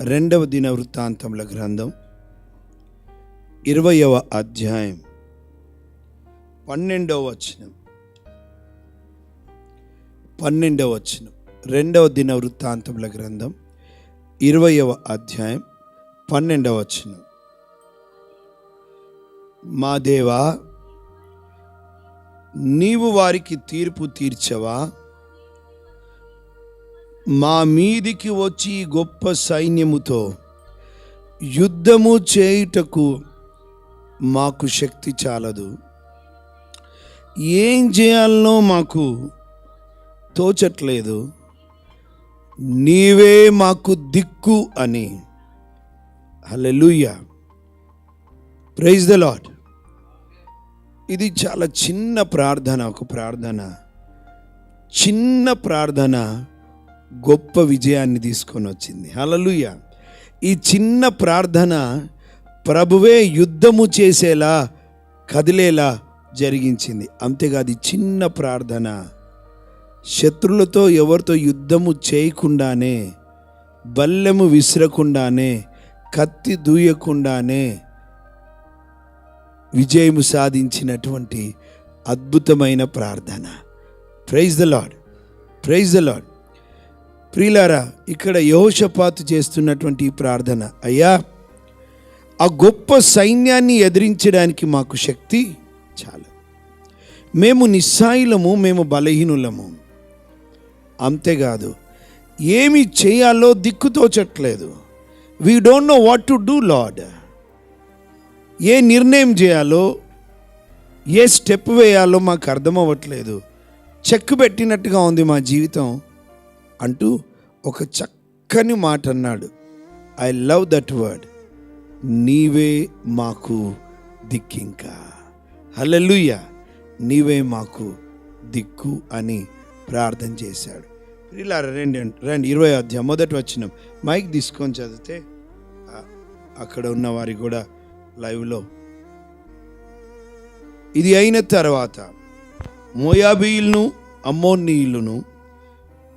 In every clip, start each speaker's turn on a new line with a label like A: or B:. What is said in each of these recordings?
A: రెండవ దిన వృత్తాంతముల గ్రంథం ఇరవయవ అధ్యాయం పన్నెండవ వచనం. పన్నెండవ వచనం రెండవ దిన వృత్తాంతముల గ్రంథం ఇరవయవ అధ్యాయం పన్నెండవ వచనం. మా దేవా నీవు వారికి తీర్పు తీర్చవా? మా మీదికి వచ్చి గొప్ప సైన్యముతో యుద్ధము చేయుటకు మాకు శక్తి చాలదు. ఏం చేయాలనో మాకు తోచట్లేదు. నీవే మాకు దిక్కు అని. హల్లెలూయా. ప్రైజ్ ద లాడ్ ఇది చాలా చిన్న ప్రార్థన ఒక ప్రార్థన. చిన్న ప్రార్థన. గొప్ప విజయాన్ని తీసుకొని వచ్చింది. హలలుయ ఈ చిన్న ప్రార్థన ప్రభువే యుద్ధము చేసేలా కదిలేలా జరిగించింది. అంతేకాదు చిన్న ప్రార్థన శత్రులతో ఎవరితో యుద్ధము చేయకుండానే బల్లెము విసరకుండానే కత్తి దూయకుండానే విజయము సాధించినటువంటి అద్భుతమైన ప్రార్థన. Praise the Lord praise the Lord ప్రియులారా ఇక్కడ యహోషపాతు చేస్తున్నటువంటి ప్రార్థన అయ్యా ఆ గొప్ప సైన్యాన్ని ఎదిరించడానికి మాకు శక్తి చాలు. మేము నిస్సాయులము మేము బలహీనులము. అంతేకాదు ఏమి చేయాలో దిక్కుతోచట్లేదు. We don't know what to do Lord ఏ నిర్ణయం చేయాలో ఏ స్టెప్ వేయాలో మాకు అర్థం అవ్వట్లేదు చెక్ పెట్టినట్టుగా ఉంది మా జీవితం అంటూ ఒక చక్కని మాట అన్నాడు ఐ లవ్ దట్ వర్డ్ నీవే మాకు దిక్కింకా. హలలుయ నీవే మాకు దిక్కు అని ప్రార్థన చేశాడు. ఇలా రెండు రెండు ఇరవై అధ్యాయం మొదటి వచ్చిన మైక్ తీసుకొని చదివితే అక్కడ ఉన్న వారి కూడా లైవ్లో. ఇది అయిన తర్వాత మోయాబీయులను అమ్మోనీయులను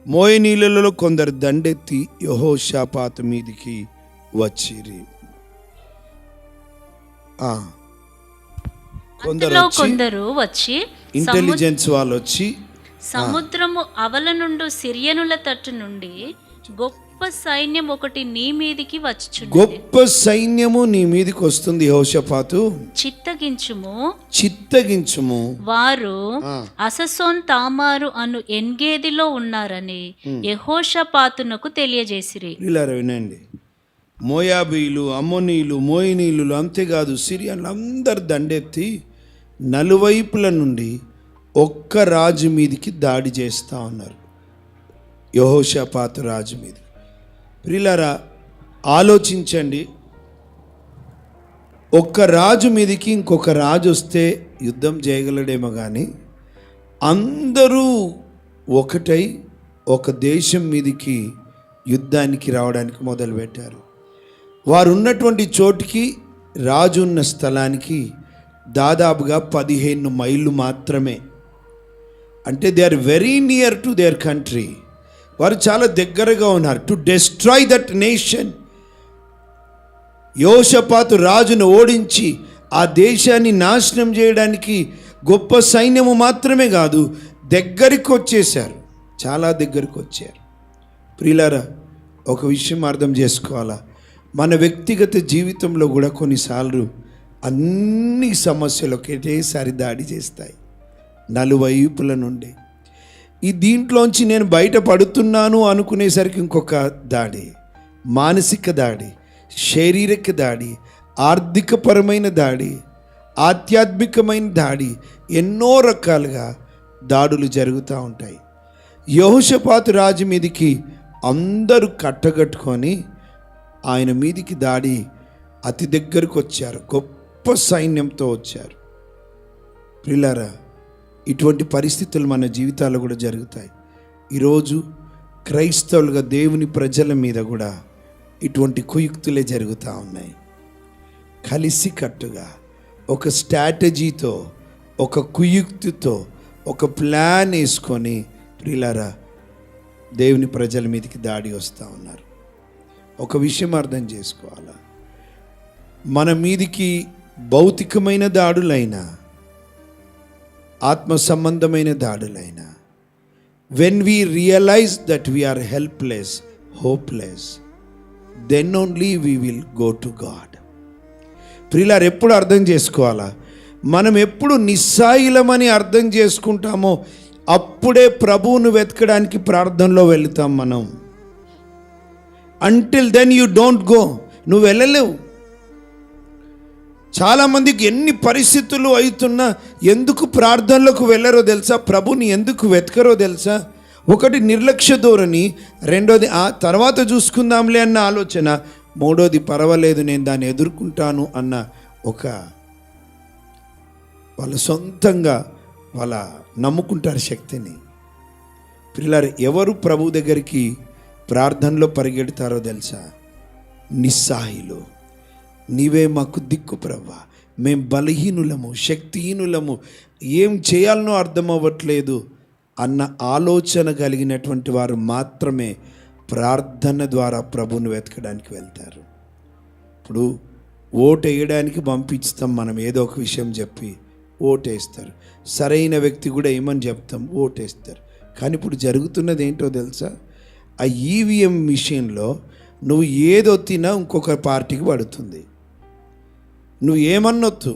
A: మోయనీళ్ళలో కొందరు దండెత్తి యహోషాపాత మీదికి వచ్చిరి. ఆ, కొందరు
B: కొందరు వచ్చి
A: ఇంటెలిజెన్స్ వాళ్ళు వచ్చి
B: సముద్రము అవల నుండి సిరియనుల తట్టు నుండి గొప్ప సైన్యం ఒకటి నీ మీదికి వచ్చుచుంది
A: గొప్ప సైన్యము నీ మీదికి వస్తుంది యహోషపాతు.
B: చిత్తగించుము.
A: చిత్తగించుము.
B: వారు. అససోన్ తామారు అను ఎన్గేదిలో ఉన్నారని యెహోషాపాతునకు తెలియజేసిరి.
A: ఇలా వినండి. మోయాబీలు అమ్మోనీలు మోయినీలు అంతేకాదు సిరియన్లు అందరు దండెత్తి నలువైపుల నుండి ఒక్క రాజు మీదికి దాడి చేస్తూ ఉన్నారు. యహోషపాతు రాజు మీద. ప్రిలరా ఆలోచించండి. ఒక్క రాజు మీదకి ఇంకొక రాజు వస్తే యుద్ధం చేయగలడేమో కానీ అందరూ ఒకటై ఒక దేశం మీదికి యుద్ధానికి రావడానికి మొదలుపెట్టారు. వారు ఉన్నటువంటి చోటికి రాజు ఉన్న స్థలానికి దాదాపుగా పదిహేను మైళ్ళు మాత్రమే. అంటే they are very near to their country వారు చాలా దగ్గరగా ఉన్నారు. టు డెస్ట్రాయ్ దట్ నేషన్ యోషపాతు రాజును ఓడించి ఆ దేశాన్ని నాశనం చేయడానికి గొప్ప సైన్యము మాత్రమే కాదు దగ్గరికి వచ్చేశారు. చాలా దగ్గరికి వచ్చారు. ప్రియులారా ఒక విషయం అర్థం చేసుకోవాలా? మన వ్యక్తిగత జీవితంలో కూడా కొన్నిసార్లు అన్ని సమస్యలు ఒకటేసారి దాడి చేస్తాయి. నలువైపుల నుండి. ఈ దీంట్లోంచి నేను బయటపడుతున్నాను అనుకునేసరికి ఇంకొక దాడి. మానసిక దాడి శారీరక దాడి ఆర్థికపరమైన దాడి ఆధ్యాత్మికమైన దాడి ఎన్నో రకాలుగా దాడులు జరుగుతూ ఉంటాయి. యహోషపాతు రాజు మీదికి అందరూ కట్టగట్టుకొని ఆయన మీదికి దాడి అతి దగ్గరకు వచ్చారు. గొప్ప సైన్యంతో వచ్చారు. పిల్లరా ఇటువంటి పరిస్థితులు మన జీవితాల్లో కూడా జరుగుతాయి. ఈరోజు క్రైస్తవులుగా దేవుని ప్రజల మీద కూడా ఇటువంటి కుయుక్తులే జరుగుతూ ఉన్నాయి. కలిసి కట్టుగా ఒక స్ట్రాటజీతో ఒక కుయుక్తితో ఒక ప్లాన్ వేసుకొని ప్రిలారా దేవుని ప్రజల మీదకి దాడి వస్తూ ఉన్నారు. ఒక విషయం అర్థం చేసుకోవాలా? మన మీదికి భౌతికమైన దాడులైనా ఆత్మ సంబంధమైన దాడులైనా. When we realise that we are helpless hopeless then only we will go to God ప్రిలార్ ఎప్పుడు అర్థం చేసుకోవాలా? మనం ఎప్పుడు నిస్సాయిలమని అర్థం చేసుకుంటామో అప్పుడే ప్రభువును వెతకడానికి ప్రార్థనలో వెళుతాం మనం. Until then you don't go నువ్వు వెళ్ళలేవు. చాలామందికి ఎన్ని పరిస్థితులు అవుతున్నా ఎందుకు ప్రార్థనలకు వెళ్ళరో తెలుసా? ప్రభుని ఎందుకు వెతకరో తెలుసా? ఒకటి నిర్లక్ష్య ధోరణి రెండోది ఆ తర్వాత చూసుకుందాంలే అన్న ఆలోచన మూడోది పర్వాలేదు నేను దాన్ని ఎదుర్కొంటాను అన్న ఒక వాళ్ళ సొంతంగా వాళ్ళ నమ్ముకుంటారు శక్తిని. పిల్లలు ఎవరు ప్రభు దగ్గరికి ప్రార్థనలో పరిగెడతారో తెలుసా? నిస్సాయిలు నీవే మాకు దిక్కు ప్రభా మేము బలహీనులము శక్తిహీనులము. ఏం చేయాలనో అర్థం అవ్వట్లేదు అన్న ఆలోచన కలిగినటువంటి వారు మాత్రమే ప్రార్థన ద్వారా ప్రభుని వెతకడానికి వెళ్తారు. ఇప్పుడు ఓటు వేయడానికి పంపిస్తాం మనం ఏదో ఒక విషయం చెప్పి ఓటేస్తారు సరైన వ్యక్తి కూడా ఏమని చెప్తాం? ఓటేస్తారు కానీ ఇప్పుడు జరుగుతున్నది ఏంటో తెలుసా? ఆ ఈవీఎం మిషన్లో నువ్వు ఏదొత్తినా ఇంకొక పార్టీకి పడుతుంది. నువ్వు ఏమన్నొద్దు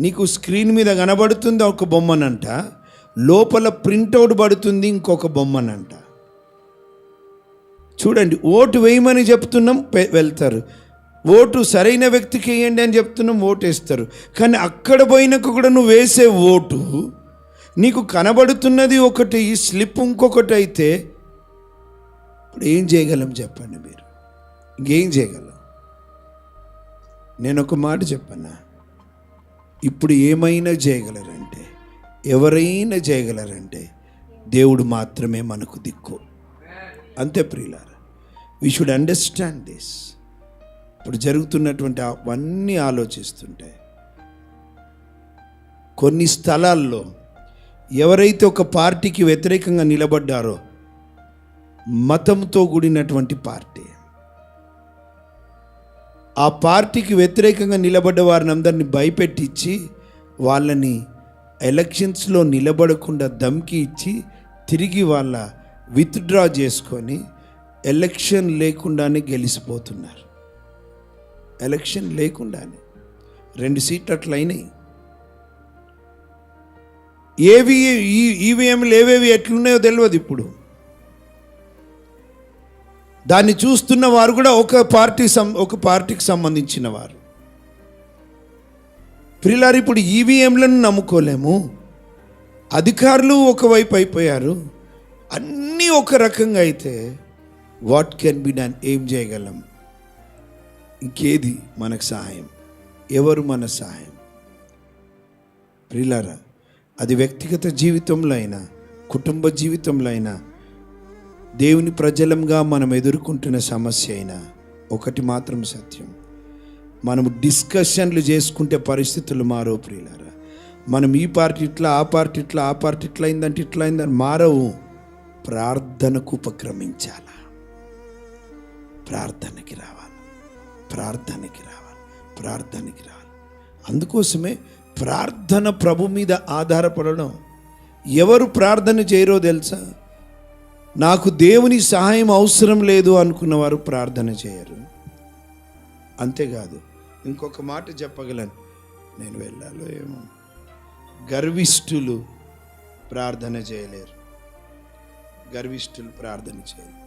A: నీకు స్క్రీన్ మీద కనబడుతుంది ఒక బొమ్మనంట లోపల ప్రింటౌట్ పడుతుంది ఇంకొక బొమ్మనంట. చూడండి ఓటు వేయమని చెప్తున్నాం వెళ్తారు. ఓటు సరైన వ్యక్తికి వేయండి అని చెప్తున్నాం ఓటు వేస్తారు కానీ అక్కడ పోయినాక కూడా నువ్వు వేసే ఓటు నీకు కనబడుతున్నది ఒకటి స్లిప్ ఇంకొకటి అయితే ఇప్పుడు ఏం చేయగలం చెప్పండి మీరు? ఇంకేం చేయగలం? నేను ఒక మాట చెప్పనా? ఇప్పుడు ఏమైనా చేయగలరంటే ఎవరైనా చేయగలరంటే దేవుడు మాత్రమే మనకు దిక్కు. అంతే ప్రియులారా వి షుడ్ అండర్స్టాండ్ దిస్ ఇప్పుడు జరుగుతున్నటువంటి అవన్నీ ఆలోచిస్తుంటే కొన్ని స్థలాల్లో ఎవరైతే ఒక పార్టీకి వ్యతిరేకంగా నిలబడ్డారో మతంతో కూడినటువంటి పార్టీ. ఆ పార్టీకి వ్యతిరేకంగా నిలబడ్డ వారిని అందరినీ భయపెట్టించి వాళ్ళని ఎలక్షన్స్లో నిలబడకుండా దమ్కి ఇచ్చి తిరిగి వాళ్ళ విత్డ్రా చేసుకొని ఎలక్షన్ లేకుండానే గెలిచిపోతున్నారు ఎలక్షన్ లేకుండానే. రెండు సీట్లు అట్లయినాయి ఏవి ఈ- ఈవీఎంలు ఏవేవి ఎట్లున్నాయో తెలియదు ఇప్పుడు. దాన్ని చూస్తున్న వారు కూడా ఒక పార్టీ సం ఒక పార్టీకి సంబంధించిన వారు. ప్రిలారు ఇప్పుడు ఈవీఎంలను నమ్ముకోలేము. అధికారులు ఒకవైపు అయిపోయారు. అన్నీ ఒక రకంగా అయితే వాట్ కెన్ బి డన్? ఏం చేయగలం? ఇంకేది మనకు సహాయం? ఎవరు మన సహాయం? ప్రిలారా అది వ్యక్తిగత జీవితంలో అయినా కుటుంబ జీవితంలో అయినా దేవుని ప్రజలంగా మనం ఎదుర్కొంటున్న సమస్య అయినా ఒకటి మాత్రం సత్యం. మనం డిస్కషన్లు చేసుకుంటే పరిస్థితులు మారో ప్రియులారా. మనం ఈ పార్టీ ఇట్లా ఆ పార్టీ ఇట్లా ఆ పార్టీ ఇట్లా అయిందంటే ఇట్లా అయిందని మారవు. ప్రార్థనకు ఉపక్రమించాలా? ప్రార్థనకి రావాలి. ప్రార్థనకి రావాలి. ప్రార్థనకి రావాలి. అందుకోసమే ప్రార్థన ప్రభు మీద ఆధారపడడం. ఎవరు ప్రార్థన చేయరో తెలుసా? నాకు దేవుని సహాయం అవసరం లేదు అనుకున్నవారు ప్రార్థన చేయరు. అంతేకాదు ఇంకొక మాట చెప్పగలను. నేను వెళ్ళాలో ఏమో. గర్విష్ఠులు ప్రార్థన చేయలేరు. గర్విష్ఠులు ప్రార్థన చేయలేరు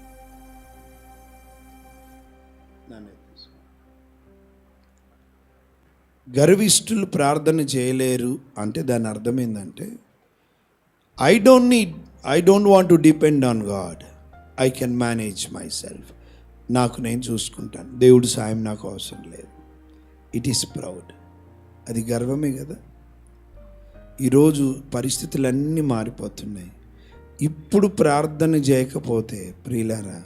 A: గర్విష్ఠులు ప్రార్థన చేయలేరు అంటే దాని అర్థం ఏంటంటే I don't need I don't want to depend on God I can manage myself నాకు నేను చూసుకుంటాను. దేవుడు సాయం నాకు అవసరం లేదు. ఇట్ ఈస్ ప్రౌడ్ అది గర్వమే కదా? ఈరోజు పరిస్థితులన్నీ మారిపోతున్నాయి. ఇప్పుడు ప్రార్థన చేయకపోతే ప్రియులారా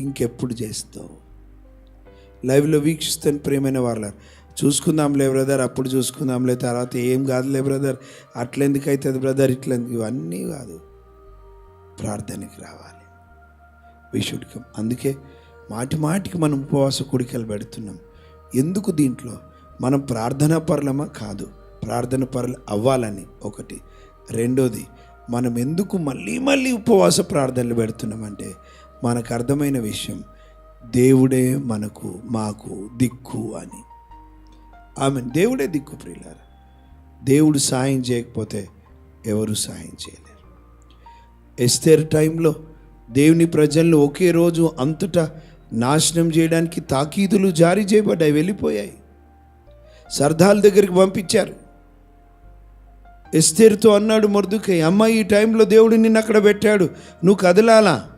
A: ఇంకెప్పుడు చేస్తావు? లైవ్లో వీక్షిస్తాను ప్రియమైన వాళ్ళ చూసుకుందాంలే బ్రదర్ అప్పుడు చూసుకుందాంలే తర్వాత ఏం కాదులే బ్రదర్. అట్లెందుకు అవుతుంది బ్రదర్ ఇట్లెందుకు? ఇవన్నీ కాదు. ప్రార్థనకి రావాలి. వి అందుకే మాటి మాటికి మనం ఉపవాస కుడికలు పెడుతున్నాం. ఎందుకు దీంట్లో? మనం ప్రార్థన పరులమా? కాదు. ప్రార్థన పరులు అవ్వాలని ఒకటి. రెండోది మనం ఎందుకు మళ్ళీ మళ్ళీ ఉపవాస ప్రార్థనలు పెడుతున్నామంటే మనకు అర్థమైన విషయం దేవుడే మనకు మాకు దిక్కు అని. ఆమె దేవుడే దిక్కు ప్రియులారు దేవుడు సాయం చేయకపోతే ఎవరు సాయం చేయలేరు. ఎస్తేర్ టైంలో దేవుని ప్రజలను ఒకే రోజు అంతటా నాశనం చేయడానికి తాకీదులు జారీ చేయబడ్డాయి వెళ్ళిపోయాయి. సర్దాల దగ్గరికి పంపించారు. ఎస్తేర్తో అన్నాడు మొర్దుకై అమ్మ ఈ టైంలో దేవుడు నిన్ను అక్కడ పెట్టాడు. నువ్వు కదలాలా?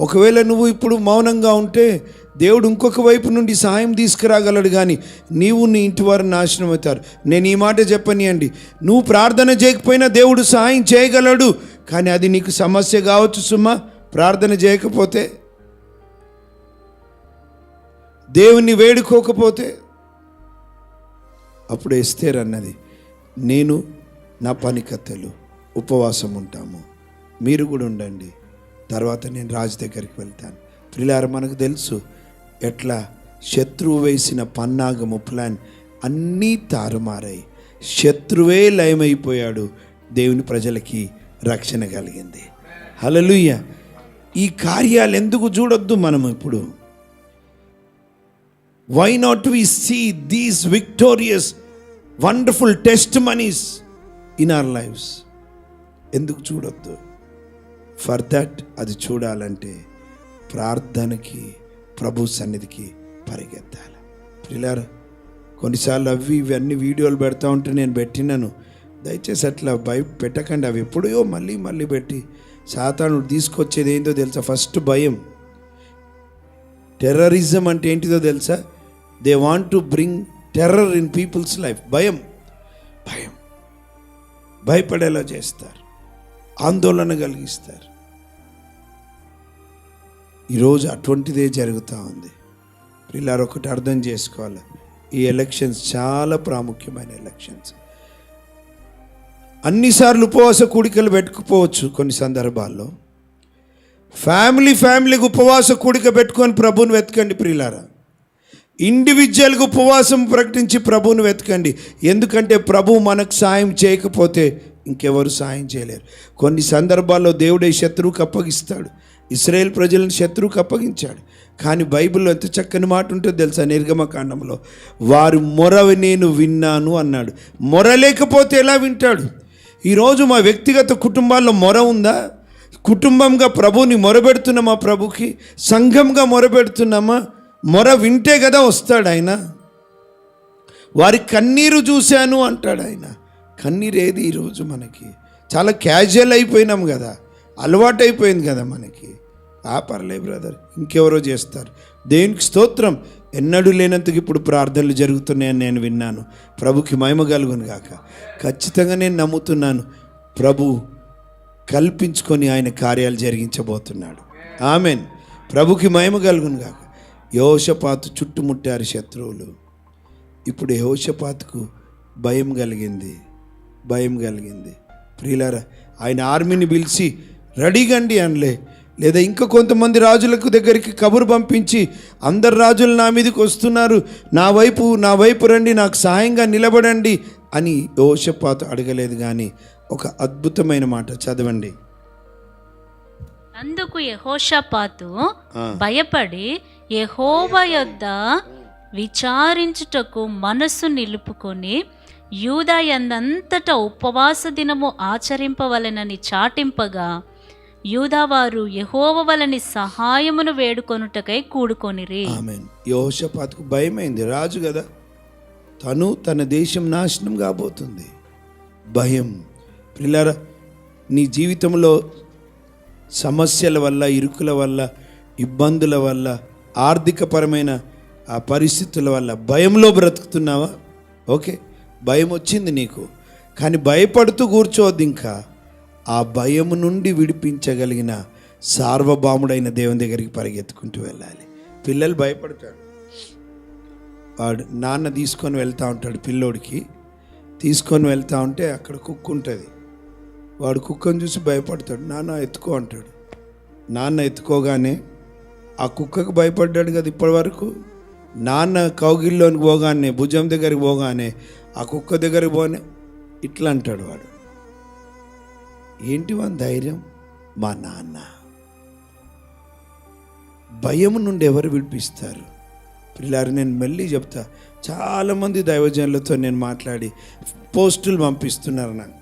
A: ఒకవేళ నువ్వు ఇప్పుడు మౌనంగా ఉంటే దేవుడు ఇంకొక వైపు నుండి సహాయం తీసుకురాగలడు కానీ నీవు నీ ఇంటి వారు నాశనం అవుతారు. నేను ఈ మాట చెప్పనియండి. నువ్వు ప్రార్థన చేయకపోయినా దేవుడు సహాయం చేయగలడు. కానీ అది నీకు సమస్య కావచ్చు సుమా. ప్రార్థన చేయకపోతే దేవుణ్ణి వేడుకోకపోతే అప్పుడు ఎస్తేర్ అన్నది నేను నా పనికత్తెలు ఉపవాసం ఉంటాము. మీరు కూడా ఉండండి. తర్వాత నేను రాజు దగ్గరికి వెళ్తాను. ప్రిలార మనకు తెలుసు ఎట్లా శత్రువు వేసిన పన్నాగము ప్లాన్ అన్నీ తారుమారాయి. శత్రువే లయమైపోయాడు. దేవుని ప్రజలకి రక్షణ కలిగింది. హలలుయ్య ఈ కార్యాలు ఎందుకు చూడొద్దు మనం ఇప్పుడు? Why not we see these victorious wonderful testimonies in our lives ఎందుకు చూడొద్దు? ఫర్ దట్ అది చూడాలంటే ప్రార్థనకి ప్రభు సన్నిధికి పరిగెత్తాలి. పిల్లలు కొన్నిసార్లు అవి ఇవన్నీ వీడియోలు పెడతా ఉంటే నేను పెట్టినాను. దయచేసి అట్లా భయ పెట్టకండి. అవి ఎప్పుడో మళ్ళీ మళ్ళీ పెట్టి సాతాను తీసుకొచ్చేది ఏంటో తెలుసా? ఫస్ట్ భయం. టెర్రరిజం అంటే ఏంటిదో తెలుసా? They want to bring terror in people's life భయం. భయం. భయపడేలా చేస్తారు. ఆందోళన కలిగిస్తారు. ఈరోజు అటువంటిదే జరుగుతూ ఉంది. పిల్లలు ఒకటి అర్థం చేసుకోవాలి. ఈ ఎలక్షన్స్ చాలా ప్రాముఖ్యమైన ఎలక్షన్స్. అన్నిసార్లు ఉపవాస కూడికలు పెట్టుకుపోవచ్చు కొన్ని సందర్భాల్లో. ఫ్యామిలీ ఫ్యామిలీకి ఉపవాస కూడిక పెట్టుకొని ప్రభుని వెతకండి ప్రియులారా ఇండివిజువల్గా ఉపవాసం ప్రకటించి ప్రభువుని వెతకండి. ఎందుకంటే ప్రభు మనకు సాయం చేయకపోతే ఇంకెవరు సాయం చేయలేరు. కొన్ని సందర్భాల్లో దేవుడే శత్రువుకు అప్పగిస్తాడు. ఇస్రాయేల్ ప్రజలను శత్రువుకు అప్పగించాడు. కానీ బైబిల్లో ఎంత చక్కని మాట ఉంటుందో తెలుసా? నిర్గమకాండంలో వారు మొర నేను విన్నాను అన్నాడు. మొర లేకపోతే ఎలా వింటాడు? ఈరోజు మా వ్యక్తిగత కుటుంబాల్లో మొర ఉందా? కుటుంబంగా ప్రభుని మొరబెడుతున్నామా ప్రభుకి? సంఘంగా మొరబెడుతున్నామా? మొర వింటే కదా వస్తాడు ఆయన. వారి కన్నీరు చూశాను అంటాడు ఆయన. కన్నీరేది ఈరోజు మనకి? చాలా క్యాజువల్ అయిపోయినాం కదా. అలవాటు అయిపోయింది కదా మనకి. ఆ పర్లే బ్రదర్ ఇంకెవరో చేస్తారు. దేవునికి స్తోత్రం? ఎన్నడూ లేనంతకు ఇప్పుడు ప్రార్థనలు జరుగుతున్నాయని నేను విన్నాను. ప్రభుకి మహిమ కలుగును గాక. ఖచ్చితంగా నేను నమ్ముతున్నాను. ప్రభు కల్పించుకొని ఆయన కార్యాలు జరిగించబోతున్నాడు. ఆమెన్ ప్రభుకి మహిమ కలుగును గాక. యోషపాతు చుట్టుముట్టారు శత్రువులు. ఇప్పుడు యోషపాతుకు భయం కలిగింది. భయం కలిగింది. ప్రియులారా ఆయన ఆర్మీని పిలిచి రెడీగండి అనలే. లేదా ఇంకా కొంతమంది రాజులకు దగ్గరికి కబురు పంపించి అందరు రాజులు నా మీదకి వస్తున్నారు. నా వైపు నా వైపు రండి నాకు సహాయంగా నిలబడండి అని యోషపాతు అడగలేదు కానీ ఒక అద్భుతమైన మాట చదవండి.
B: అందుకు యెహోషాపాతు భయపడి యెహోవా యొద్ద విచారించుటకు మనస్సు నిలుపుకొని యూదాయందంతట ఉపవాస దినము ఆచరింపవలెనని చాటింపగా యూదావారు యహోవ వలని సహాయమును వేడుకొనుటకై కూడుకొనిరి.
A: ఆమెన్. యోషపాత్కు భయమైంది. రాజు కదా తను తన దేశం నాశనం కాబోతుంది. భయం. పిల్లరా నీ జీవితంలో సమస్యల వల్ల ఇరుకుల వల్ల ఇబ్బందుల వల్ల ఆర్థికపరమైన ఆ పరిస్థితుల వల్ల భయంలో బ్రతుకుతున్నావా? ఓకే. భయం వచ్చింది నీకు. కానీ భయపడుతూ కూర్చోవద్దు ఇంకా. ఆ భయము నుండి విడిపించగలిగిన సార్వభౌముడైన దేవుని దగ్గరికి పరిగెత్తుకుంటూ వెళ్ళాలి. పిల్లలు భయపడతాడు వాడు నాన్న తీసుకొని వెళ్తూ ఉంటాడు పిల్లోడికి. తీసుకొని వెళ్తూ ఉంటే అక్కడ కుక్క ఉంటుంది. వాడు కుక్కను చూసి భయపడతాడు. నాన్న ఎత్తుకో అంటాడు. నాన్న ఎత్తుకోగానే ఆ కుక్కకు భయపడ్డాడు కదా ఇప్పటి వరకు నాన్న కౌగిల్లోనికి పోగానే భుజం దగ్గరికి పోగానే ఆ కుక్క దగ్గర పోనే ఇట్లా అంటాడు వాడు. ఏంటి వాని ధైర్యం? మా నాన్న. భయం నుండి ఎవరు విడిపిస్తారు? పిల్లారు నేను మళ్ళీ చెప్తా. చాలామంది దైవజనులతో నేను మాట్లాడి పోస్టులు పంపిస్తున్నారు నాకు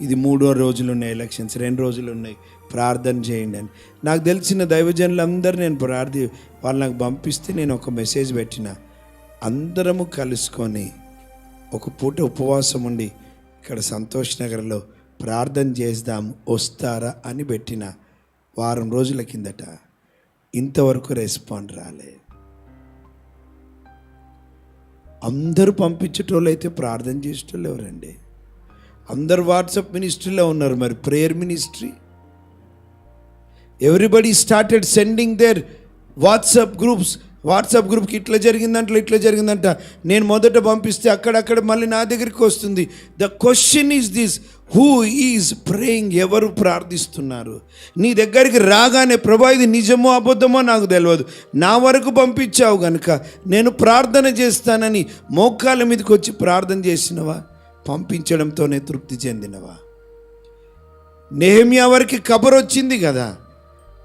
A: ఇది మూడో రోజులు ఉన్నాయి ఎలక్షన్స్ రెండు రోజులు ఉన్నాయి. ప్రార్థన చేయండి అని. నాకు తెలిసిన దైవజనులందరూ నేను ప్రార్థి వాళ్ళు నాకు పంపిస్తే నేను ఒక మెసేజ్ పెట్టిన. అందరము కలుసుకొని ఒక పూట ఉపవాసం ఉండి ఇక్కడ సంతోష్ నగర్లో ప్రార్థన చేద్దాం వస్తారా అని పెట్టిన వారం రోజుల కిందట ఇంతవరకు రెస్పాండ్ రాలే. అందరూ పంపించేటోళ్ళు అయితే ప్రార్థన చేసేటోళ్ళు ఎవరండి? అందరు వాట్సాప్ మినిస్ట్రీలో ఉన్నారు మరి prayer ministry. Everybody started sending their WhatsApp groups WhatsApp గ్రూప్కి ఇట్లా జరిగిందంట ఇట్లా జరిగిందంట. నేను మొదట పంపిస్తే అక్కడక్కడ మళ్ళీ నా దగ్గరికి వస్తుంది. The question is this who is praying ఎవరు ప్రార్థిస్తున్నారు? నీ దగ్గరికి రాగానే ప్రభా ఇది నిజమో అబద్ధమో నాకు తెలియదు నా వరకు పంపించావు కనుక నేను ప్రార్థన చేస్తానని మోకాల మీదకి వచ్చి ప్రార్థన చేసినవా? పంపించడంతోనే తృప్తి చెందినవా? నెహమ్యా వరకు కబర్ వచ్చింది కదా.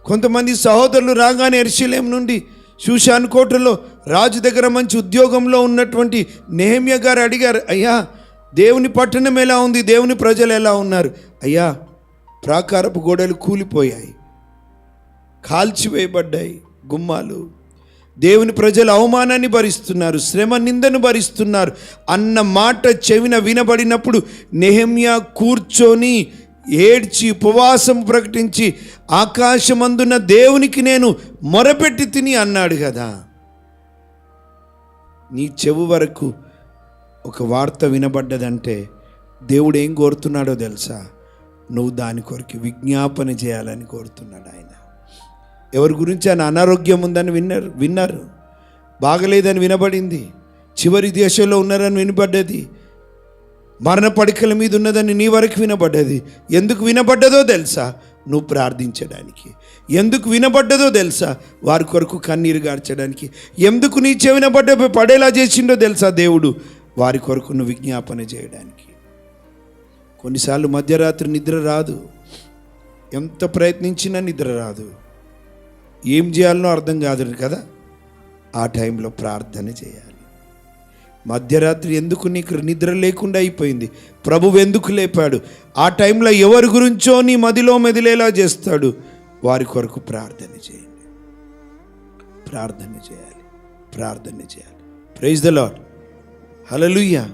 A: కొంతమంది సహోదరులు రాగానే ఎర్షలేం నుండి షూషాన్ కోటలో రాజు దగ్గర మంచి ఉద్యోగంలో ఉన్నటువంటి నెహమ్య గారు అడిగారు అయ్యా దేవుని పట్టణం ఎలా ఉంది? దేవుని ప్రజలు ఎలా ఉన్నారు? అయ్యా ప్రాకారపు గోడలు కూలిపోయాయి కాల్చివేయబడ్డాయి గుమ్మాలు. దేవుని ప్రజలు అవమానాన్ని భరిస్తున్నారు శ్రమ నిందను భరిస్తున్నారు. అన్న మాట చెవిన వినబడినప్పుడు నెహమ్యా కూర్చొని ఏడ్చి ఉపవాసం ప్రకటించి ఆకాశమందున్న దేవునికి నేను మొరపెట్టి తిని అన్నాడు కదా. నీ చెవు వరకు ఒక వార్త వినబడ్డదంటే దేవుడు ఏం కోరుతున్నాడో తెలుసా? నువ్వు దాని కొరకు విజ్ఞాపన చేయాలని కోరుతున్నాడు ఆయన. ఎవరి గురించి ఆయన అనారోగ్యం ఉందని విన్నారు విన్నారు. బాగలేదని వినబడింది. చివరి దేశంలో ఉన్నారని వినబడ్డది. మరణ పడికల మీద ఉన్నదని నీ వరకు వినబడ్డది. ఎందుకు వినబడ్డదో తెలుసా? నువ్వు ప్రార్థించడానికి. ఎందుకు వినబడ్డదో తెలుసా? వారి కొరకు కన్నీరు గార్చడానికి. ఎందుకు నీ చెవినబడ్డ పడేలా చేసిండో తెలుసా దేవుడు? వారి కొరకు నువ్వు విజ్ఞాపన చేయడానికి. కొన్నిసార్లు మధ్యరాత్రి నిద్ర రాదు. ఎంత ప్రయత్నించినా నిద్ర రాదు. ఏం చేయాలనో అర్థం కాదు కదా? ఆ టైంలో ప్రార్థన చేయాలి. మధ్యరాత్రి ఎందుకు నీకు నిద్ర లేకుండా అయిపోయింది? ప్రభువు ఎందుకు లేపాడు? ఆ టైంలో ఎవరి గురించో నీ మదిలో మెదిలేలా చేస్తాడు? వారి కొరకు ప్రార్థన చేయండి. ప్రార్థన చేయాలి. ప్రార్థన చేయాలి. ప్రైజ్ ద లాడ్ హలలుయ్య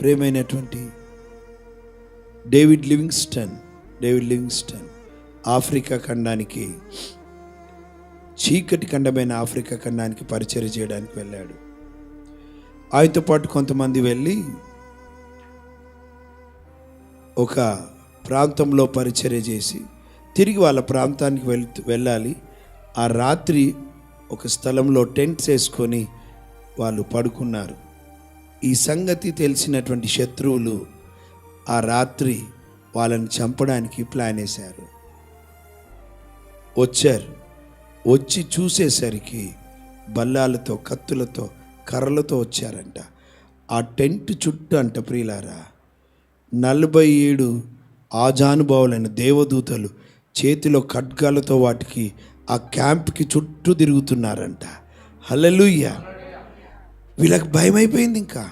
A: ప్రేమైనటువంటి David Livingstone David Livingstone Africa ఖండానికి చీకటి ఖండమైన ఆఫ్రికా ఖండానికి పరిచయం చేయడానికి వెళ్ళాడు. ఆయనతో పాటు కొంతమంది వెళ్ళి ఒక ప్రాంతంలో పరిచర్య చేసి తిరిగి వాళ్ళ ప్రాంతానికి వెళ్ వెళ్ళాలి. ఆ రాత్రి ఒక స్థలంలో టెంట్స్ వేసుకొని వాళ్ళు పడుకున్నారు. ఈ సంగతి తెలిసినటువంటి శత్రువులు ఆ రాత్రి వాళ్ళని చంపడానికి ప్లాన్ వేశారు. వచ్చారు. వచ్చి చూసేసరికి బల్లాలతో కత్తులతో కర్రలతో వచ్చారంట. ఆ టెంట్ చుట్టూ అంట ప్రియులారా నలభై ఏడు ఆజానుభావులైన దేవదూతలు చేతిలో ఖడ్గాలతో వాటికి ఆ క్యాంప్కి చుట్టూ తిరుగుతున్నారంట. హలలుయ్య వీళ్ళకి భయం అయిపోయింది ఇంకా.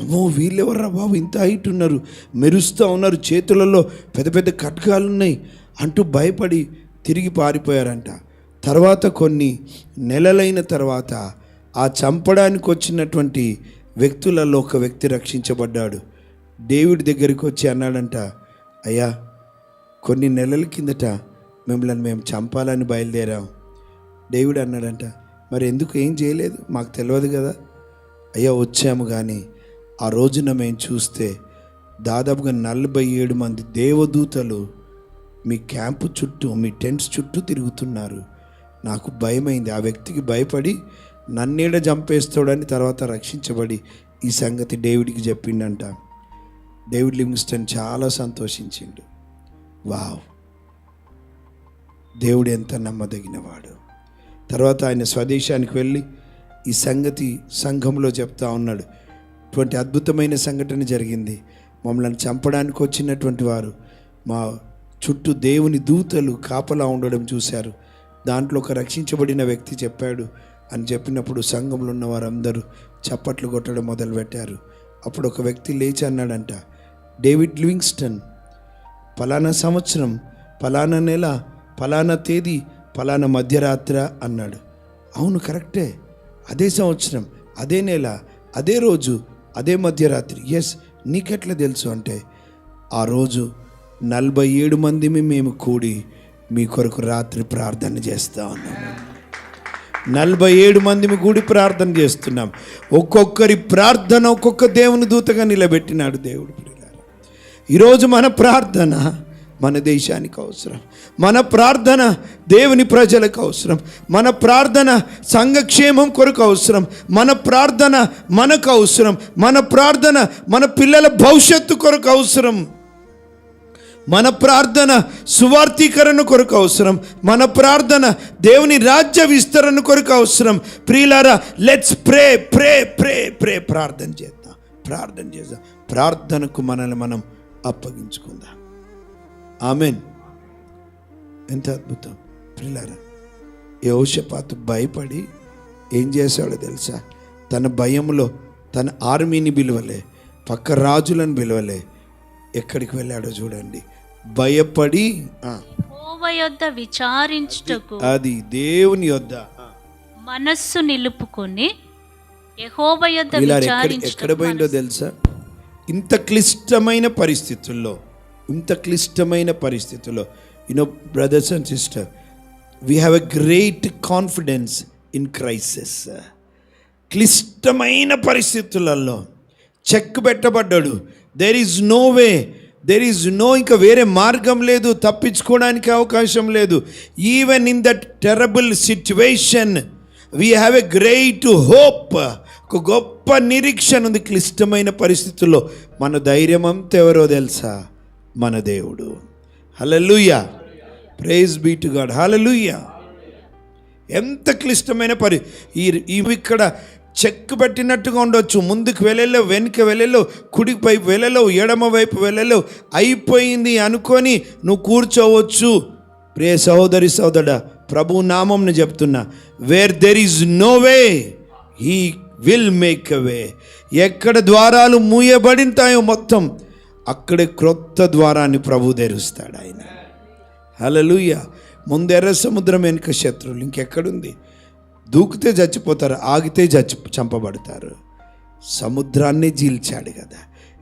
A: అమ్మో వీళ్ళెవర్రా బాబు? ఇంత హైట్ ఉన్నారు మెరుస్తూ ఉన్నారు చేతులలో పెద్ద పెద్ద ఖడ్గాలు ఉన్నాయి అంటూ భయపడి తిరిగి పారిపోయారంట. తర్వాత కొన్ని నెలలైన తర్వాత ఆ చంపడానికి వచ్చినటువంటి వ్యక్తులలో ఒక వ్యక్తి రక్షించబడ్డాడు. డేవిడ్ దగ్గరికి వచ్చి అన్నాడంట అయ్యా కొన్ని నెలల కిందట మిమ్మల్ని మేము చంపాలని బయలుదేరాం. డేవిడ్ అన్నాడంట మరి ఎందుకు ఏం చేయలేదు? మాకు తెలియదు కదా. అయ్యా వచ్చాము కానీ ఆ రోజున మేము చూస్తే దాదాపుగా నలభై ఏడు మంది దేవదూతలు మీ క్యాంపు చుట్టూ మీ టెంట్స్ చుట్టూ తిరుగుతున్నారు. నాకు భయమైంది. ఆ వ్యక్తికి భయపడి నన్నేడ చంపేస్తాడని తర్వాత రక్షించబడి ఈ సంగతి డేవిడ్కి చెప్పిండంట. డేవిడ్ లింగ్స్టన్ చాలా సంతోషించిండు. వావ్! దేవుడు ఎంత నమ్మదగినవాడు. తర్వాత ఆయన స్వదేశానికి వెళ్ళి ఈ సంగతి సంఘంలో చెప్తా ఉన్నాడు. ఇటువంటి అద్భుతమైన సంఘటన జరిగింది. మమ్మల్ని చంపడానికి వచ్చినటువంటి వారు మా చుట్టూ దేవుని దూతలు కాపలా ఉండడం చూశారు. దాంట్లో ఒక రక్షించబడిన వ్యక్తి చెప్పాడు అని చెప్పినప్పుడు సంఘంలో ఉన్న వారందరూ చప్పట్లు కొట్టడం మొదలుపెట్టారు. అప్పుడు ఒక వ్యక్తి లేచి అన్నాడంట డేవిడ్ లివింగ్స్టన్ పలానా సంవత్సరం పలానా నెల పలానా తేదీ పలానా మధ్యరాత్ర అన్నాడు. అవును కరెక్టే. అదే సంవత్సరం అదే నెల అదే రోజు అదే మధ్యరాత్రి. ఎస్ నీకెట్లా తెలుసు అంటే ఆ రోజు నలభై ఏడు మందిమి మేము కూడి మీ కొరకు రాత్రి ప్రార్థన చేస్తా ఉన్నాము. నలభై ఏడు మందిని కూడి ప్రార్థన చేస్తున్నాం. ఒక్కొక్కరి ప్రార్థన ఒక్కొక్క దేవుని దూతగా నిలబెట్టినాడు దేవుడు ఈరోజు మన ప్రార్థన మన దేశానికి అవసరం. మన ప్రార్థన దేవుని ప్రజలకు అవసరం. మన ప్రార్థన సంఘక్షేమం కొరకు అవసరం. మన ప్రార్థన మనకు అవసరం. మన ప్రార్థన మన పిల్లల భవిష్యత్తు కొరకు అవసరం. మన ప్రార్థన సువార్థీకరణ కొరకు అవసరం. మన ప్రార్థన దేవుని రాజ్య విస్తరణ కొరకు అవసరం. ప్రియులారా లెట్స్ ప్రే ప్రే ప్రే ప్రే ప్రార్థన చేద్దాం. ప్రార్థన చేద్దాం. ప్రార్థనకు మనల్ని మనం అప్పగించుకుందాం. ఆమెన్. ఎంత అద్భుతం. ప్రియులారా యోషపాతు భయపడి ఏం చేశాడో తెలుసా? తన భయంలో తన ఆర్మీని పిలవలే పక్క రాజులను పిలవలే ఎక్కడికి వెళ్ళాడో చూడండి. భయపడి
B: యొద్ద విచారించుటకు
A: అది దేవుని యొద్ద.
B: మనస్సు నిలుపుకొని
A: ఎక్కడ పోయిందో తెలుసా? ఇంత క్లిష్టమైన పరిస్థితుల్లో ఇంత క్లిష్టమైన పరిస్థితుల్లో you know brothers and sister we have a great confidence in crisis క్లిష్టమైన పరిస్థితులలో check పెట్టబడ్డాడు. There is no way there is no ఇంకా వేరే మార్గం లేదు తప్పించుకోవడానికి అవకాశం లేదు. Even in that terrible situation we have a great hope ఒక గొప్ప నిరీక్షణ ఉంది క్లిష్టమైన పరిస్థితుల్లో. మన ధైర్యం అంత ఎవరో తెలుసా? మన దేవుడు. Hallelujah praise be to God hallelujah ఎంత క్లిష్టమైన పరి ఈ ఇవి ఇక్కడ చెక్ పెట్టినట్టుగా ఉండొచ్చు. ముందుకు వెళ్ళలేవు వెనుక వెళ్ళలేవు కుడి వైపు వెళ్ళలేవు ఎడమ వైపు వెళ్ళలేవు అయిపోయింది అనుకొని నువ్వు కూర్చోవచ్చు. ప్రియ సహోదరి సహోదరుడా ప్రభు నామంని చెప్తున్నా. Where there is no way he will make a way ఎక్కడ ద్వారాలు మూయబడింటాయో మొత్తం అక్కడే క్రొత్త ద్వారాన్ని ప్రభు తెరుస్తాడు ఆయన. హలలుయ ముందు ఎర్ర సముద్రం వెనుక శత్రువులు. ఇంకెక్కడుంది? దూకితే చచ్చిపోతారు ఆగితే చచ్చి చంపబడతారు. సముద్రాన్ని జీల్చాడు కదా.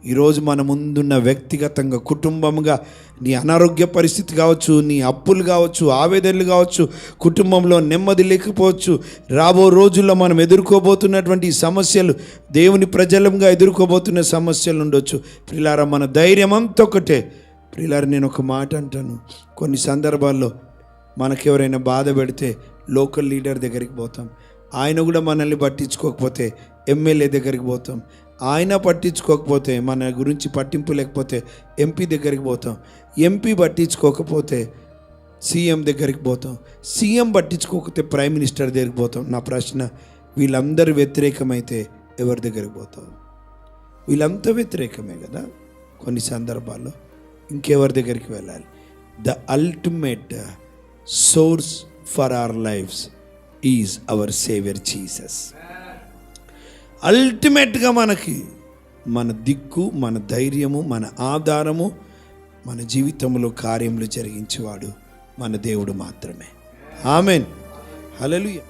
A: ఈరోజు మన ముందున్న వ్యక్తిగతంగా కుటుంబంగా నీ అనారోగ్య పరిస్థితి కావచ్చు నీ అప్పులు కావచ్చు ఆవేదనలు కావచ్చు కుటుంబంలో నెమ్మది లేకపోవచ్చు రాబో రోజుల్లో మనం ఎదుర్కోబోతున్నటువంటి సమస్యలు దేవుని ప్రజలంగా ఎదుర్కోబోతున్న సమస్యలు ఉండొచ్చు. ప్రిలారా మన ధైర్యం అంతా ఒకటే ప్రిలారా నేను ఒక మాట అంటాను. కొన్ని సందర్భాల్లో మనకెవరైనా బాధ పెడితే లోకల్ లీడర్ దగ్గరికి పోతాం. ఆయన కూడా మనల్ని పట్టించుకోకపోతే ఎమ్మెల్యే దగ్గరికి పోతాం. ఆయన పట్టించుకోకపోతే మన గురించి పట్టింపు లేకపోతే ఎంపీ దగ్గరికి పోతాం. ఎంపీ పట్టించుకోకపోతే సీఎం దగ్గరికి పోతాం. సీఎం పట్టించుకోకపోతే ప్రైమ్ మినిస్టర్ దగ్గరికి పోతాం. నా ప్రశ్న వీళ్ళందరూ వ్యతిరేకమైతే ఎవరి దగ్గరికి పోతాం వీళ్ళంతా వ్యతిరేకమే కదా కొన్ని సందర్భాల్లో. ఇంకెవరి దగ్గరికి వెళ్ళాలి? The ultimate source for our lives is our saviour Jesus అల్టిమేట్గా మనకి మన దిక్కు మన ధైర్యము మన ఆధారము మన జీవితంలో కార్యములు జరిగించేవాడు మన దేవుడు మాత్రమే. Amen hallelujah